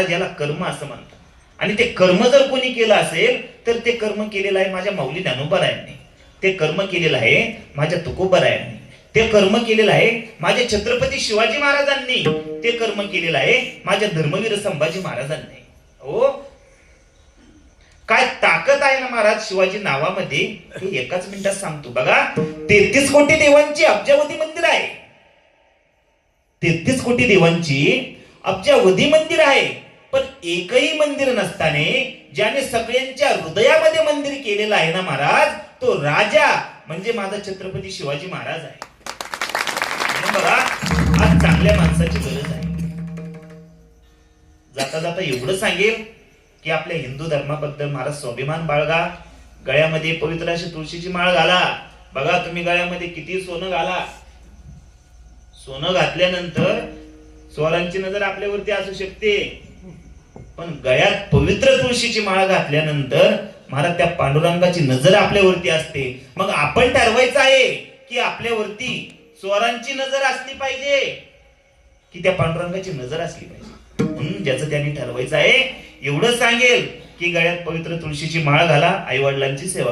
ज्याला कर्म असं म्हणतात. आणि ते कर्म जर कोणी केलं असेल तर ते कर्म केलेलं आहे माझ्या माऊली ज्ञानोबरायांनी ते कर्म केलेलं आहे माझ्या तुकोबरायांनी ते कर्म केलेलं आहे माझ्या छत्रपती शिवाजी महाराजांनी. ते कर्म केलेलं आहे माझ्या धर्मवीर संभाजी महाराजांनी. हो? काय ताकद आहे ना महाराज शिवाजी नावामध्ये? हे एकाच मिनिटात सांगतो. बघा तेहतीस कोटी देवांची अब्जावधी मंदिर आहे. तेहतीस कोटी देवांची अब्जावधी मंदिर आहे. पण एकही मंदिर नसताने ज्याने सगळ्यांच्या हृदयामध्ये मंदिर केलेलं आहे ना महाराज तो राजा म्हणजे माझा छत्रपती शिवाजी महाराज आहे. बघा आज चांगल्या माणसाची गरज आहे. जाता जाता एवढं सांगेल की आपल्या हिंदू धर्माबद्दल महाराज स्वाभिमान बाळगा. गळ्यामध्ये पवित्र अशी तुळशीची माळ घाला. बघा तुम्ही गळ्यामध्ये किती सोनं घाला. सोनं घातल्यानंतर स्वरांची नजर आपल्यावरती असू शकते. पण गळ्यात पवित्र तुळशीची माळ घातल्यानंतर महाराज त्या पांडुरंगाची नजर आपल्यावरती असते. मग आपण ठरवायचं आहे की आपल्यावरती स्वरांची नजर असली पाहिजे की त्या पांडुरंगाची नजर असली पाहिजे. म्हणून ज्याचं त्यांनी ठरवायचं आहे एवढं सांगेल की गळ्यात पवित्र तुळशीची माळ घाला आई वडिलांची सेवा